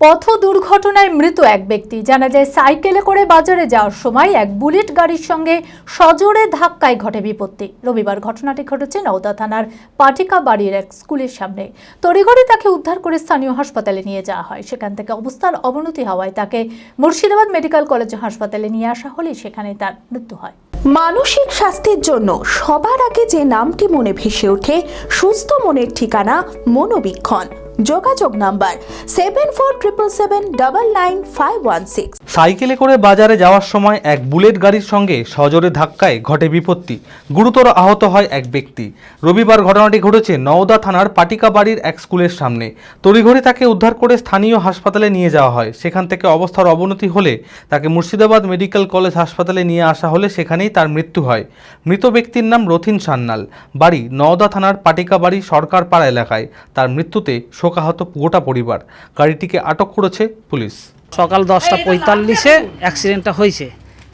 পথ দুর্ঘটনায় মৃত এক ব্যক্তি। জানা যায়, সাইকেলে করে বাজারে যাওয়ার সময় এক বুলেট গাড়ির সঙ্গে সজোরে ধাক্কায় ঘটে বিপত্তি। রবিবার ঘটনাটি ঘটেছে নওদা থানার পাটিকা বাড়ির এক স্কুলের সামনে। তড়িঘড়ি তাকে উদ্ধার করে স্থানীয় হাসপাতালে নিয়ে যাওয়া হয়। সেখান থেকে অবস্থার অবনতি হওয়ায় তাকে মুর্শিদাবাদ মেডিকেল কলেজ হাসপাতালে নিয়ে আসা হলে সেখানে তার মৃত্যু হয়। মানসিক স্বাস্থ্যের জন্য সবার আগে যে নামটি মনে ভেসে ওঠে, সুস্থ মনের ঠিকানা মনোবীক্ষণ। যোগাযোগ number seven four triple seven double nine five one six সাইকেলে করে বাজারে যাওয়ার সময় এক বুলেট গাড়ির সঙ্গে সজোরে ধাক্কায় ঘটে বিপত্তি। গুরুতর আহত হয় এক ব্যক্তি। রবিবার ঘটনাটি ঘটেছে নওদা থানার পাটিকা বাড়ির এক স্কুলের সামনে। তড়িঘড়ি তাকে উদ্ধার করে স্থানীয় হাসপাতালে নিয়ে যাওয়া হয়। সেখান থেকে অবস্থার অবনতি হলে তাকে মুর্শিদাবাদ মেডিকেল কলেজ হাসপাতালে নিয়ে আসা হলে সেখানেই তার মৃত্যু হয়। মৃত ব্যক্তির নাম রথিন সান্যাল। বাড়ি নওদা থানার পাটিকা বাড়ি সরকার পাড়া এলাকায়। তার মৃত্যুতে শোকাহত গোটা পরিবার। গাড়িটিকে আটক করেছে পুলিশ। সকাল দশটা পঁয়তাল্লিশে অ্যাক্সিডেন্টটা হয়েছে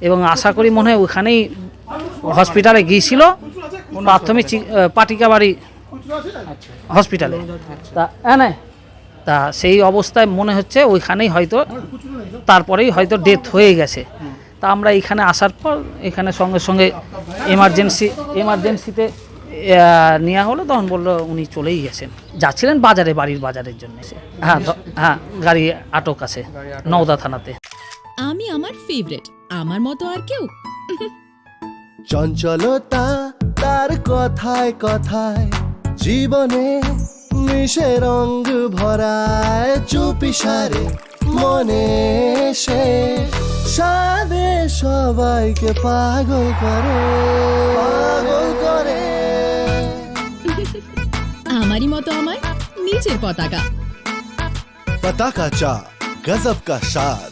এবং আশা করি মনে হয় ওখানেই হসপিটালে গিয়েছিল। প্রাথমিক পাটিকাবাড়ি হসপিটালে। তা হ্যাঁ না তা সেই অবস্থায় মনে হচ্ছে ওইখানেই হয়তো তারপরেই হয়তো ডেথ হয়ে গেছে। তা আমরা এখানে আসার পর এখানে সঙ্গে সঙ্গে এমার্জেন্সি এমার্জেন্সিতে নেওয়া হলো তখন বলল উনি চলেই গেছেন। যাচ্ছিলেন বাজারে বাড়ির বাজারের জন্য। হ্যাঁ হ্যাঁ গাড়ি আটক আছে নওদা থানাতে। আমি আমার ফেভারিট আমার মতো আর কেউ। চঞ্চলতা তার কথায় কথায় জীবনে মিশে রঙ ভরায় চুপি সারে মনে সে। সাদে সবাইকে পাগল করে পাগল করে। আমারই মতো আমার নিচের পতাকা। পতাকা চা গজব কা স্বাদ